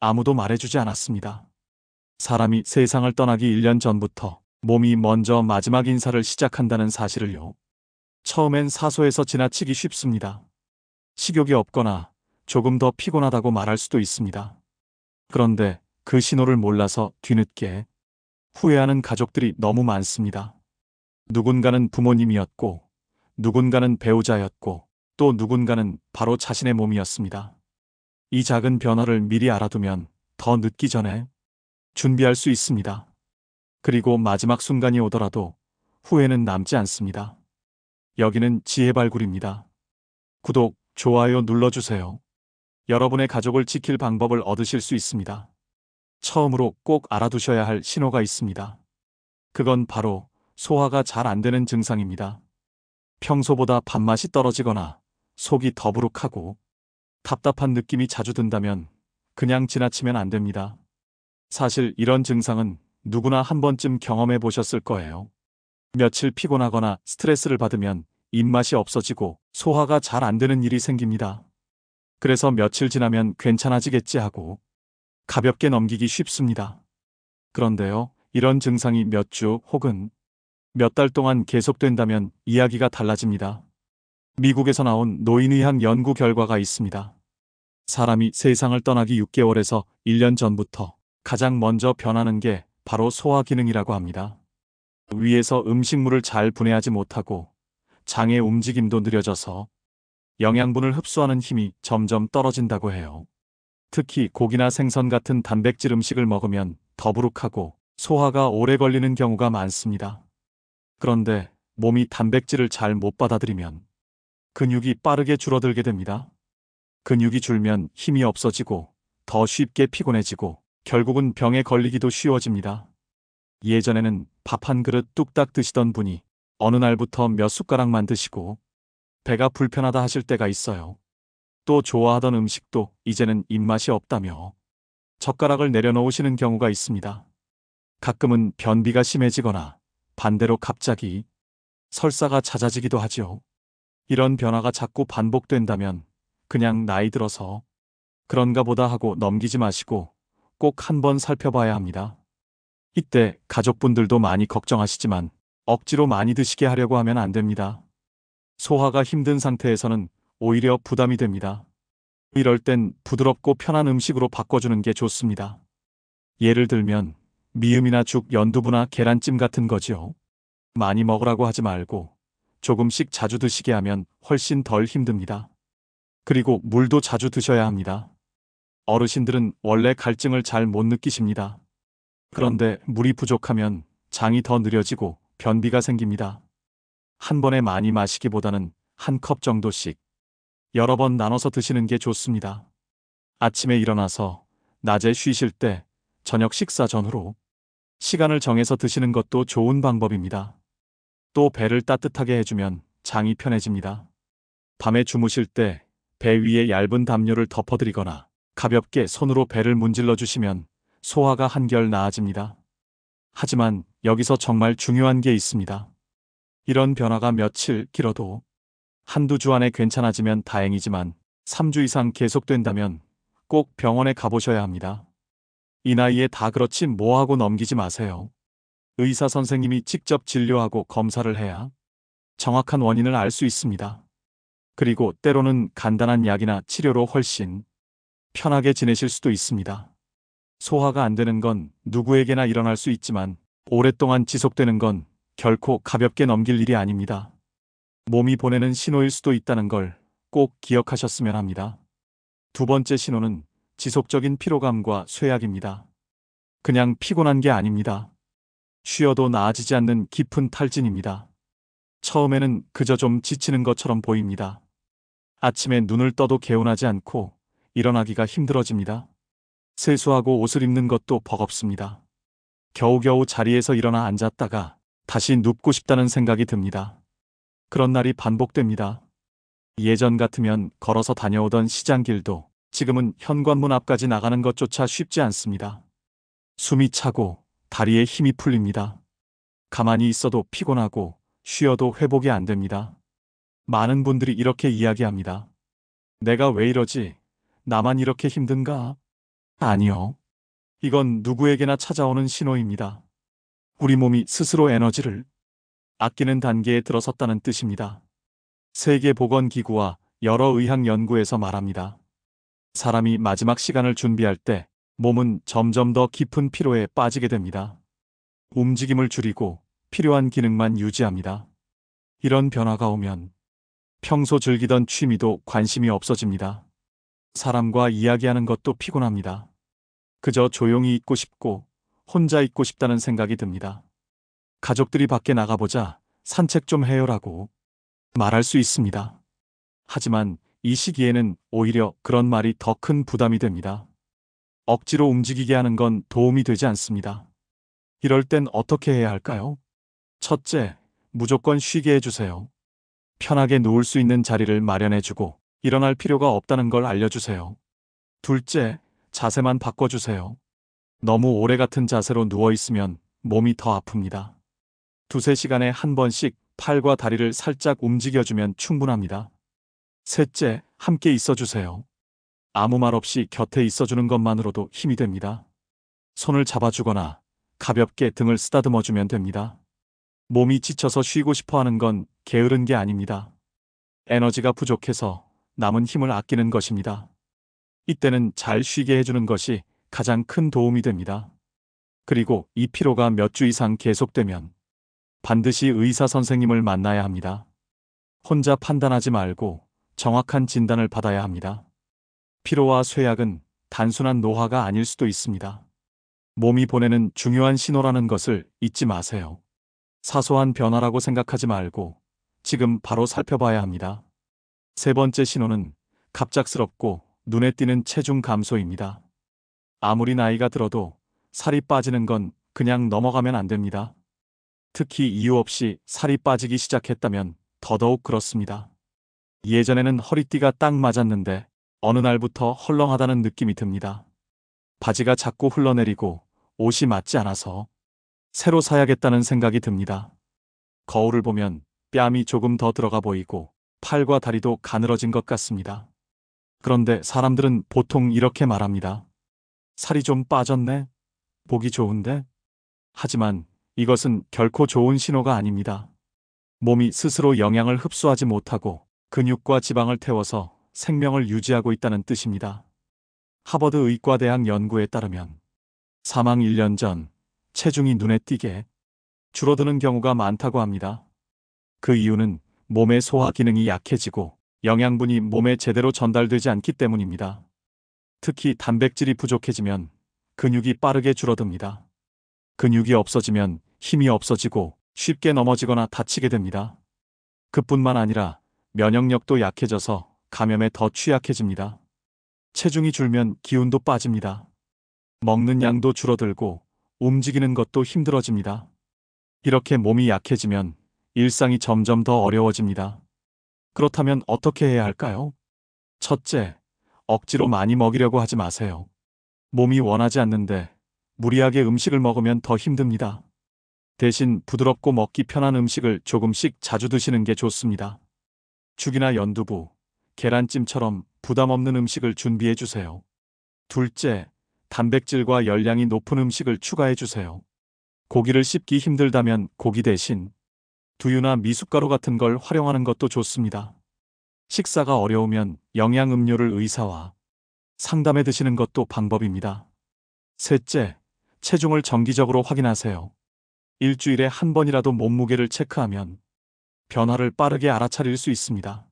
아무도 말해주지 않았습니다. 사람이 세상을 떠나기 1년 전부터 몸이 먼저 마지막 인사를 시작한다는 사실을요. 처음엔 사소해서 지나치기 쉽습니다. 식욕이 없거나 조금 더 피곤하다고 말할 수도 있습니다. 그런데 그 신호를 몰라서 뒤늦게 후회하는 가족들이 너무 많습니다. 누군가는 부모님이었고, 누군가는 배우자였고, 또 누군가는 바로 자신의 몸이었습니다. 이 작은 변화를 미리 알아두면 더 늦기 전에 준비할 수 있습니다. 그리고 마지막 순간이 오더라도 후회는 남지 않습니다. 여기는 지혜 발굴입니다. 구독, 좋아요 눌러주세요. 여러분의 가족을 지킬 방법을 얻으실 수 있습니다. 처음으로 꼭 알아두셔야 할 신호가 있습니다. 그건 바로 소화가 잘 안 되는 증상입니다. 평소보다 밥맛이 떨어지거나 속이 더부룩하고 답답한 느낌이 자주 든다면 그냥 지나치면 안 됩니다. 사실 이런 증상은 누구나 한 번쯤 경험해 보셨을 거예요. 며칠 피곤하거나 스트레스를 받으면 입맛이 없어지고 소화가 잘 안 되는 일이 생깁니다. 그래서 며칠 지나면 괜찮아지겠지 하고 가볍게 넘기기 쉽습니다. 그런데요, 이런 증상이 몇 주 혹은 몇 달 동안 계속된다면 이야기가 달라집니다. 미국에서 나온 노인의학 연구 결과가 있습니다. 사람이 세상을 떠나기 6개월에서 1년 전부터 가장 먼저 변하는 게 바로 소화 기능이라고 합니다. 위에서 음식물을 잘 분해하지 못하고 장의 움직임도 느려져서 영양분을 흡수하는 힘이 점점 떨어진다고 해요. 특히 고기나 생선 같은 단백질 음식을 먹으면 더부룩하고 소화가 오래 걸리는 경우가 많습니다. 그런데 몸이 단백질을 잘 못 받아들이면 근육이 빠르게 줄어들게 됩니다. 근육이 줄면 힘이 없어지고 더 쉽게 피곤해지고 결국은 병에 걸리기도 쉬워집니다. 예전에는 밥 한 그릇 뚝딱 드시던 분이 어느 날부터 몇 숟가락만 드시고 배가 불편하다 하실 때가 있어요. 또 좋아하던 음식도 이제는 입맛이 없다며 젓가락을 내려놓으시는 경우가 있습니다. 가끔은 변비가 심해지거나 반대로 갑자기 설사가 잦아지기도 하죠. 이런 변화가 자꾸 반복된다면 그냥 나이 들어서 그런가 보다 하고 넘기지 마시고 꼭 한번 살펴봐야 합니다. 이때 가족분들도 많이 걱정하시지만 억지로 많이 드시게 하려고 하면 안 됩니다. 소화가 힘든 상태에서는 오히려 부담이 됩니다. 이럴 땐 부드럽고 편한 음식으로 바꿔주는 게 좋습니다. 예를 들면 미음이나 죽, 연두부나 계란찜 같은 거지요. 많이 먹으라고 하지 말고 조금씩 자주 드시게 하면 훨씬 덜 힘듭니다. 그리고 물도 자주 드셔야 합니다. 어르신들은 원래 갈증을 잘 못 느끼십니다. 그런데 물이 부족하면 장이 더 느려지고 변비가 생깁니다. 한 번에 많이 마시기보다는 한 컵 정도씩 여러 번 나눠서 드시는 게 좋습니다. 아침에 일어나서 낮에 쉬실 때 저녁 식사 전후로 시간을 정해서 드시는 것도 좋은 방법입니다. 또 배를 따뜻하게 해주면 장이 편해집니다. 밤에 주무실 때 배 위에 얇은 담요를 덮어드리거나 가볍게 손으로 배를 문질러 주시면 소화가 한결 나아집니다. 하지만 여기서 정말 중요한 게 있습니다. 이런 변화가 며칠 길어도 한두 주 안에 괜찮아지면 다행이지만 3주 이상 계속된다면 꼭 병원에 가보셔야 합니다. 이 나이에 다 그렇지 뭐하고 넘기지 마세요. 의사 선생님이 직접 진료하고 검사를 해야 정확한 원인을 알 수 있습니다. 그리고 때로는 간단한 약이나 치료로 훨씬 편하게 지내실 수도 있습니다. 소화가 안 되는 건 누구에게나 일어날 수 있지만 오랫동안 지속되는 건 결코 가볍게 넘길 일이 아닙니다. 몸이 보내는 신호일 수도 있다는 걸 꼭 기억하셨으면 합니다. 두 번째 신호는 지속적인 피로감과 쇠약입니다. 그냥 피곤한 게 아닙니다. 쉬어도 나아지지 않는 깊은 탈진입니다. 처음에는 그저 좀 지치는 것처럼 보입니다. 아침에 눈을 떠도 개운하지 않고 일어나기가 힘들어집니다. 세수하고 옷을 입는 것도 버겁습니다. 겨우겨우 자리에서 일어나 앉았다가 다시 눕고 싶다는 생각이 듭니다. 그런 날이 반복됩니다. 예전 같으면 걸어서 다녀오던 시장길도 지금은 현관문 앞까지 나가는 것조차 쉽지 않습니다. 숨이 차고 다리에 힘이 풀립니다. 가만히 있어도 피곤하고 쉬어도 회복이 안 됩니다. 많은 분들이 이렇게 이야기합니다. 내가 왜 이러지? 나만 이렇게 힘든가? 아니요. 이건 누구에게나 찾아오는 신호입니다. 우리 몸이 스스로 에너지를 아끼는 단계에 들어섰다는 뜻입니다. 세계보건기구와 여러 의학 연구에서 말합니다. 사람이 마지막 시간을 준비할 때 몸은 점점 더 깊은 피로에 빠지게 됩니다. 움직임을 줄이고 필요한 기능만 유지합니다. 이런 변화가 오면 평소 즐기던 취미도 관심이 없어집니다. 사람과 이야기하는 것도 피곤합니다. 그저 조용히 있고 싶고 혼자 있고 싶다는 생각이 듭니다. 가족들이 밖에 나가보자 산책 좀 해요라고 말할 수 있습니다. 하지만 이 시기에는 오히려 그런 말이 더 큰 부담이 됩니다. 억지로 움직이게 하는 건 도움이 되지 않습니다. 이럴 땐 어떻게 해야 할까요? 첫째, 무조건 쉬게 해주세요. 편하게 누울 수 있는 자리를 마련해주고 일어날 필요가 없다는 걸 알려주세요. 둘째, 자세만 바꿔주세요. 너무 오래 같은 자세로 누워있으면 몸이 더 아픕니다. 두세 시간에 한 번씩 팔과 다리를 살짝 움직여주면 충분합니다. 셋째, 함께 있어주세요. 아무 말 없이 곁에 있어주는 것만으로도 힘이 됩니다. 손을 잡아주거나 가볍게 등을 쓰다듬어주면 됩니다. 몸이 지쳐서 쉬고 싶어 하는 건 게으른 게 아닙니다. 에너지가 부족해서 남은 힘을 아끼는 것입니다. 이때는 잘 쉬게 해주는 것이 가장 큰 도움이 됩니다. 그리고 이 피로가 몇 주 이상 계속되면 반드시 의사 선생님을 만나야 합니다. 혼자 판단하지 말고 정확한 진단을 받아야 합니다. 피로와 쇠약은 단순한 노화가 아닐 수도 있습니다. 몸이 보내는 중요한 신호라는 것을 잊지 마세요. 사소한 변화라고 생각하지 말고 지금 바로 살펴봐야 합니다. 세 번째 신호는 갑작스럽고 눈에 띄는 체중 감소입니다. 아무리 나이가 들어도 살이 빠지는 건 그냥 넘어가면 안 됩니다. 특히 이유 없이 살이 빠지기 시작했다면 더더욱 그렇습니다. 예전에는 허리띠가 딱 맞았는데 어느 날부터 헐렁하다는 느낌이 듭니다. 바지가 자꾸 흘러내리고 옷이 맞지 않아서 새로 사야겠다는 생각이 듭니다. 거울을 보면 뺨이 조금 더 들어가 보이고 팔과 다리도 가늘어진 것 같습니다. 그런데 사람들은 보통 이렇게 말합니다. 살이 좀 빠졌네? 보기 좋은데? 하지만 이것은 결코 좋은 신호가 아닙니다. 몸이 스스로 영양을 흡수하지 못하고 근육과 지방을 태워서 생명을 유지하고 있다는 뜻입니다. 하버드 의과대학 연구에 따르면 사망 1년 전 체중이 눈에 띄게 줄어드는 경우가 많다고 합니다. 그 이유는 몸의 소화 기능이 약해지고 영양분이 몸에 제대로 전달되지 않기 때문입니다. 특히 단백질이 부족해지면 근육이 빠르게 줄어듭니다. 근육이 없어지면 힘이 없어지고 쉽게 넘어지거나 다치게 됩니다. 그뿐만 아니라 면역력도 약해져서 감염에 더 취약해집니다. 체중이 줄면 기운도 빠집니다. 먹는 양도 줄어들고 움직이는 것도 힘들어집니다. 이렇게 몸이 약해지면 일상이 점점 더 어려워집니다. 그렇다면 어떻게 해야 할까요? 첫째, 억지로 많이 먹이려고 하지 마세요. 몸이 원하지 않는데 무리하게 음식을 먹으면 더 힘듭니다. 대신 부드럽고 먹기 편한 음식을 조금씩 자주 드시는 게 좋습니다. 죽이나 연두부, 계란찜처럼 부담 없는 음식을 준비해 주세요. 둘째, 단백질과 열량이 높은 음식을 추가해 주세요. 고기를 씹기 힘들다면 고기 대신 두유나 미숫가루 같은 걸 활용하는 것도 좋습니다. 식사가 어려우면 영양 음료를 의사와 상담해 드시는 것도 방법입니다. 셋째, 체중을 정기적으로 확인하세요. 일주일에 한 번이라도 몸무게를 체크하면 변화를 빠르게 알아차릴 수 있습니다.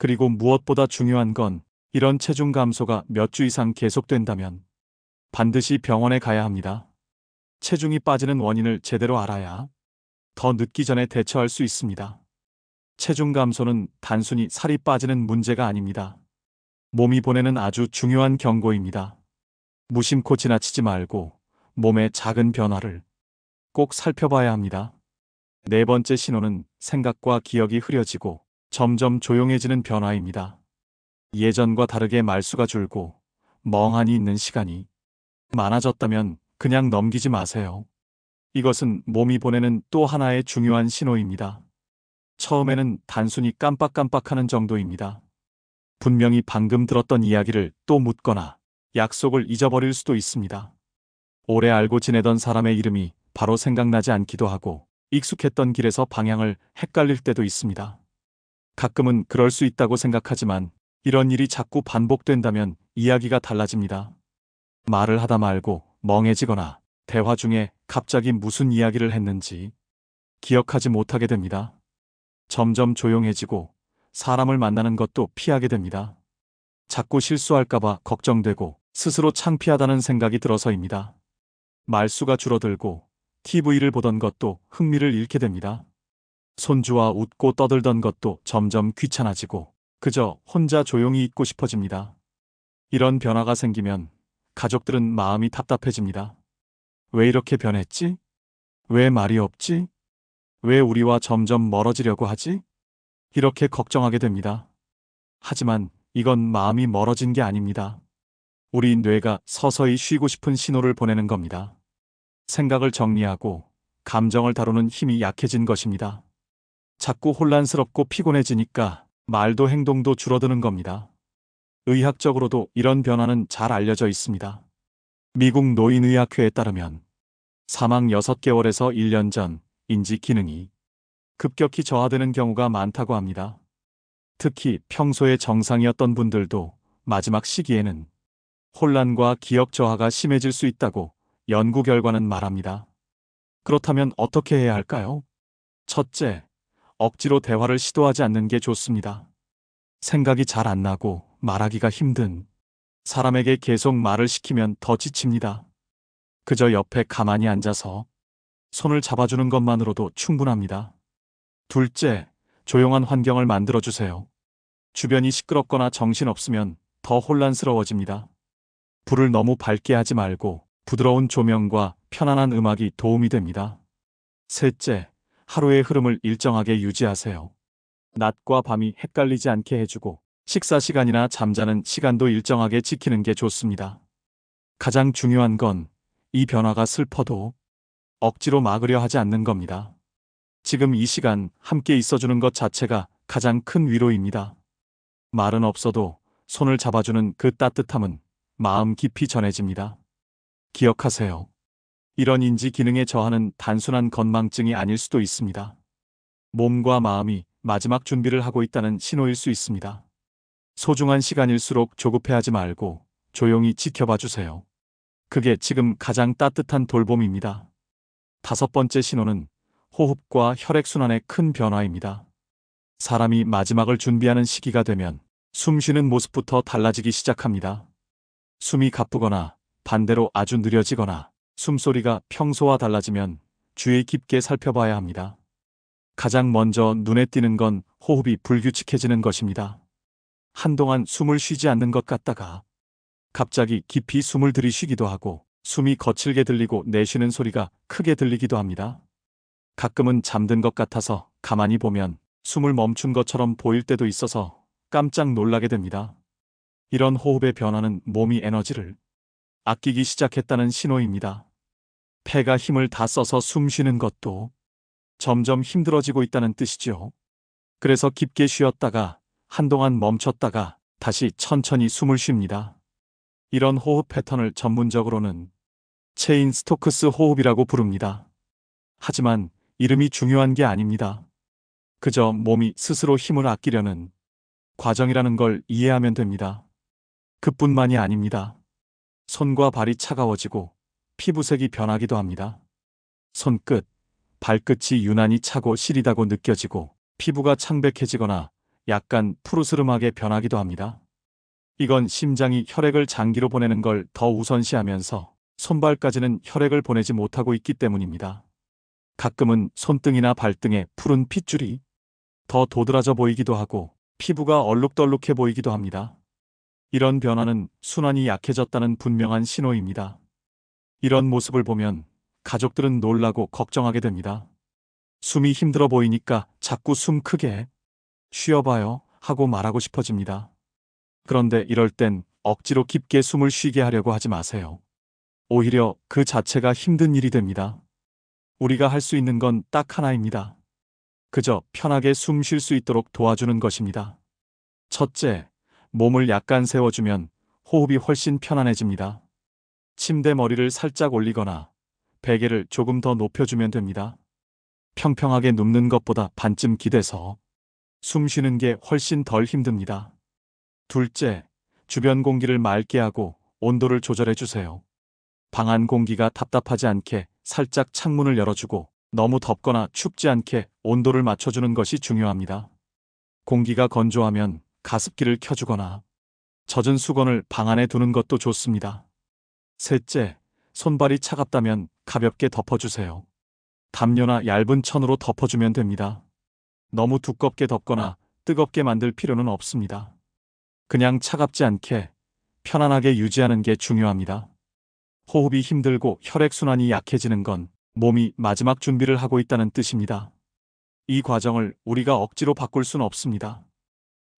그리고 무엇보다 중요한 건 이런 체중 감소가 몇 주 이상 계속된다면 반드시 병원에 가야 합니다. 체중이 빠지는 원인을 제대로 알아야 더 늦기 전에 대처할 수 있습니다. 체중 감소는 단순히 살이 빠지는 문제가 아닙니다. 몸이 보내는 아주 중요한 경고입니다. 무심코 지나치지 말고 몸의 작은 변화를 꼭 살펴봐야 합니다. 네 번째 신호는 생각과 기억이 흐려지고 점점 조용해지는 변화입니다. 예전과 다르게 말수가 줄고 멍하니 있는 시간이 많아졌다면 그냥 넘기지 마세요. 이것은 몸이 보내는 또 하나의 중요한 신호입니다. 처음에는 단순히 깜빡깜빡하는 정도입니다. 분명히 방금 들었던 이야기를 또 묻거나 약속을 잊어버릴 수도 있습니다. 오래 알고 지내던 사람의 이름이 바로 생각나지 않기도 하고 익숙했던 길에서 방향을 헷갈릴 때도 있습니다. 가끔은 그럴 수 있다고 생각하지만 이런 일이 자꾸 반복된다면 이야기가 달라집니다. 말을 하다 말고 멍해지거나 대화 중에 갑자기 무슨 이야기를 했는지 기억하지 못하게 됩니다. 점점 조용해지고 사람을 만나는 것도 피하게 됩니다. 자꾸 실수할까봐 걱정되고 스스로 창피하다는 생각이 들어서입니다. 말수가 줄어들고 TV를 보던 것도 흥미를 잃게 됩니다. 손주와 웃고 떠들던 것도 점점 귀찮아지고 그저 혼자 조용히 있고 싶어집니다. 이런 변화가 생기면 가족들은 마음이 답답해집니다. 왜 이렇게 변했지? 왜 말이 없지? 왜 우리와 점점 멀어지려고 하지? 이렇게 걱정하게 됩니다. 하지만 이건 마음이 멀어진 게 아닙니다. 우리 뇌가 서서히 쉬고 싶은 신호를 보내는 겁니다. 생각을 정리하고 감정을 다루는 힘이 약해진 것입니다. 자꾸 혼란스럽고 피곤해지니까 말도 행동도 줄어드는 겁니다. 의학적으로도 이런 변화는 잘 알려져 있습니다. 미국 노인의학회에 따르면 사망 6개월에서 1년 전 인지 기능이 급격히 저하되는 경우가 많다고 합니다. 특히 평소에 정상이었던 분들도 마지막 시기에는 혼란과 기억 저하가 심해질 수 있다고 연구 결과는 말합니다. 그렇다면 어떻게 해야 할까요? 첫째, 억지로 대화를 시도하지 않는 게 좋습니다. 생각이 잘 안 나고 말하기가 힘든 사람에게 계속 말을 시키면 더 지칩니다. 그저 옆에 가만히 앉아서 손을 잡아주는 것만으로도 충분합니다. 둘째, 조용한 환경을 만들어주세요. 주변이 시끄럽거나 정신없으면 더 혼란스러워집니다. 불을 너무 밝게 하지 말고 부드러운 조명과 편안한 음악이 도움이 됩니다. 셋째, 하루의 흐름을 일정하게 유지하세요. 낮과 밤이 헷갈리지 않게 해주고 식사 시간이나 잠자는 시간도 일정하게 지키는 게 좋습니다. 가장 중요한 건 이 변화가 슬퍼도 억지로 막으려 하지 않는 겁니다. 지금 이 시간 함께 있어주는 것 자체가 가장 큰 위로입니다. 말은 없어도 손을 잡아주는 그 따뜻함은 마음 깊이 전해집니다. 기억하세요. 이런 인지 기능의 저하는 단순한 건망증이 아닐 수도 있습니다. 몸과 마음이 마지막 준비를 하고 있다는 신호일 수 있습니다. 소중한 시간일수록 조급해하지 말고 조용히 지켜봐 주세요. 그게 지금 가장 따뜻한 돌봄입니다. 다섯 번째 신호는 호흡과 혈액순환의 큰 변화입니다. 사람이 마지막을 준비하는 시기가 되면 숨 쉬는 모습부터 달라지기 시작합니다. 숨이 가쁘거나 반대로 아주 느려지거나 숨소리가 평소와 달라지면 주의 깊게 살펴봐야 합니다. 가장 먼저 눈에 띄는 건 호흡이 불규칙해지는 것입니다. 한동안 숨을 쉬지 않는 것 같다가 갑자기 깊이 숨을 들이쉬기도 하고 숨이 거칠게 들리고 내쉬는 소리가 크게 들리기도 합니다. 가끔은 잠든 것 같아서 가만히 보면 숨을 멈춘 것처럼 보일 때도 있어서 깜짝 놀라게 됩니다. 이런 호흡의 변화는 몸이 에너지를 아끼기 시작했다는 신호입니다. 폐가 힘을 다 써서 숨 쉬는 것도 점점 힘들어지고 있다는 뜻이죠. 그래서 깊게 쉬었다가 한동안 멈췄다가 다시 천천히 숨을 쉽니다. 이런 호흡 패턴을 전문적으로는 체인 스토크스 호흡이라고 부릅니다. 하지만 이름이 중요한 게 아닙니다. 그저 몸이 스스로 힘을 아끼려는 과정이라는 걸 이해하면 됩니다. 그뿐만이 아닙니다. 손과 발이 차가워지고 피부색이 변하기도 합니다. 손끝, 발끝이 유난히 차고 시리다고 느껴지고 피부가 창백해지거나 약간 푸르스름하게 변하기도 합니다. 이건 심장이 혈액을 장기로 보내는 걸 더 우선시하면서 손발까지는 혈액을 보내지 못하고 있기 때문입니다. 가끔은 손등이나 발등에 푸른 핏줄이 더 도드라져 보이기도 하고 피부가 얼룩덜룩해 보이기도 합니다. 이런 변화는 순환이 약해졌다는 분명한 신호입니다. 이런 모습을 보면 가족들은 놀라고 걱정하게 됩니다. 숨이 힘들어 보이니까 자꾸 숨 크게 쉬어봐요 하고 말하고 싶어집니다. 그런데 이럴 땐 억지로 깊게 숨을 쉬게 하려고 하지 마세요. 오히려 그 자체가 힘든 일이 됩니다. 우리가 할 수 있는 건 딱 하나입니다. 그저 편하게 숨 쉴 수 있도록 도와주는 것입니다. 첫째, 몸을 약간 세워주면 호흡이 훨씬 편안해집니다. 침대 머리를 살짝 올리거나 베개를 조금 더 높여주면 됩니다. 평평하게 눕는 것보다 반쯤 기대서 숨 쉬는 게 훨씬 덜 힘듭니다. 둘째, 주변 공기를 맑게 하고 온도를 조절해 주세요. 방 안 공기가 답답하지 않게 살짝 창문을 열어주고 너무 덥거나 춥지 않게 온도를 맞춰주는 것이 중요합니다. 공기가 건조하면 가습기를 켜주거나 젖은 수건을 방 안에 두는 것도 좋습니다. 셋째, 손발이 차갑다면 가볍게 덮어주세요. 담요나 얇은 천으로 덮어주면 됩니다. 너무 두껍게 덮거나 뜨겁게 만들 필요는 없습니다. 그냥 차갑지 않게 편안하게 유지하는 게 중요합니다. 호흡이 힘들고 혈액순환이 약해지는 건 몸이 마지막 준비를 하고 있다는 뜻입니다. 이 과정을 우리가 억지로 바꿀 순 없습니다.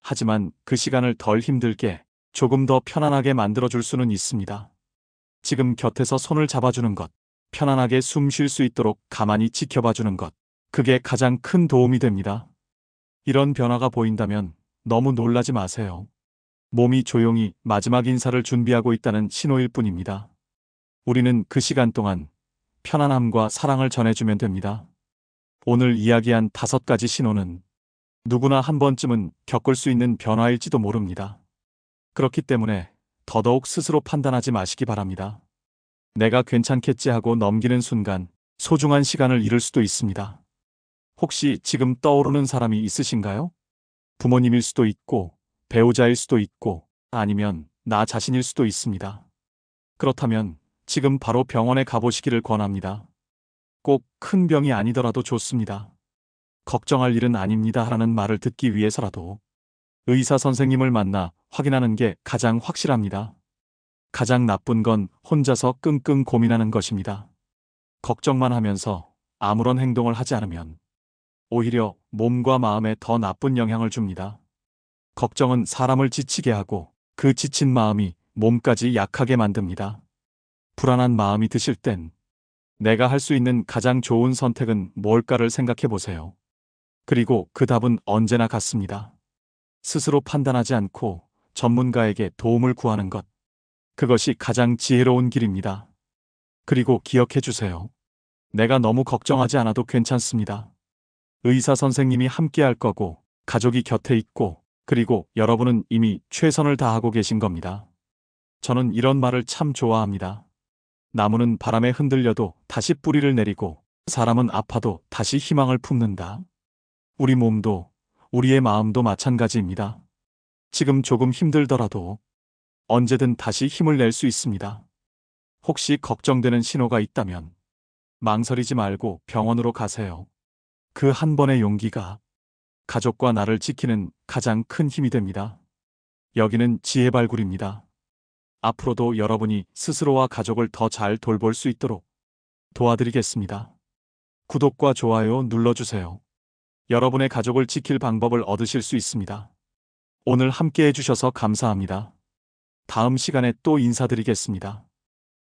하지만 그 시간을 덜 힘들게 조금 더 편안하게 만들어줄 수는 있습니다. 지금 곁에서 손을 잡아주는 것, 편안하게 숨 쉴 수 있도록 가만히 지켜봐주는 것, 그게 가장 큰 도움이 됩니다. 이런 변화가 보인다면 너무 놀라지 마세요. 몸이 조용히 마지막 인사를 준비하고 있다는 신호일 뿐입니다. 우리는 그 시간 동안 편안함과 사랑을 전해주면 됩니다. 오늘 이야기한 다섯 가지 신호는 누구나 한 번쯤은 겪을 수 있는 변화일지도 모릅니다. 그렇기 때문에 더더욱 스스로 판단하지 마시기 바랍니다. 내가 괜찮겠지 하고 넘기는 순간 소중한 시간을 잃을 수도 있습니다. 혹시 지금 떠오르는 사람이 있으신가요? 부모님일 수도 있고, 배우자일 수도 있고, 아니면 나 자신일 수도 있습니다. 그렇다면 지금 바로 병원에 가보시기를 권합니다. 꼭 큰 병이 아니더라도 좋습니다. 걱정할 일은 아닙니다. 라는 말을 듣기 위해서라도 의사 선생님을 만나 확인하는 게 가장 확실합니다. 가장 나쁜 건 혼자서 끙끙 고민하는 것입니다. 걱정만 하면서 아무런 행동을 하지 않으면 오히려 몸과 마음에 더 나쁜 영향을 줍니다. 걱정은 사람을 지치게 하고 그 지친 마음이 몸까지 약하게 만듭니다. 불안한 마음이 드실 땐 내가 할 수 있는 가장 좋은 선택은 뭘까를 생각해 보세요. 그리고 그 답은 언제나 같습니다. 스스로 판단하지 않고 전문가에게 도움을 구하는 것. 그것이 가장 지혜로운 길입니다. 그리고 기억해 주세요. 내가 너무 걱정하지 않아도 괜찮습니다. 의사 선생님이 함께 할 거고, 가족이 곁에 있고, 그리고 여러분은 이미 최선을 다하고 계신 겁니다. 저는 이런 말을 참 좋아합니다. 나무는 바람에 흔들려도 다시 뿌리를 내리고, 사람은 아파도 다시 희망을 품는다. 우리 몸도, 우리의 마음도 마찬가지입니다. 지금 조금 힘들더라도 언제든 다시 힘을 낼 수 있습니다. 혹시 걱정되는 신호가 있다면 망설이지 말고 병원으로 가세요. 그 한 번의 용기가 가족과 나를 지키는 가장 큰 힘이 됩니다. 여기는 지혜 발굴입니다. 앞으로도 여러분이 스스로와 가족을 더 잘 돌볼 수 있도록 도와드리겠습니다. 구독과 좋아요 눌러주세요. 여러분의 가족을 지킬 방법을 얻으실 수 있습니다. 오늘 함께 해주셔서 감사합니다. 다음 시간에 또 인사드리겠습니다.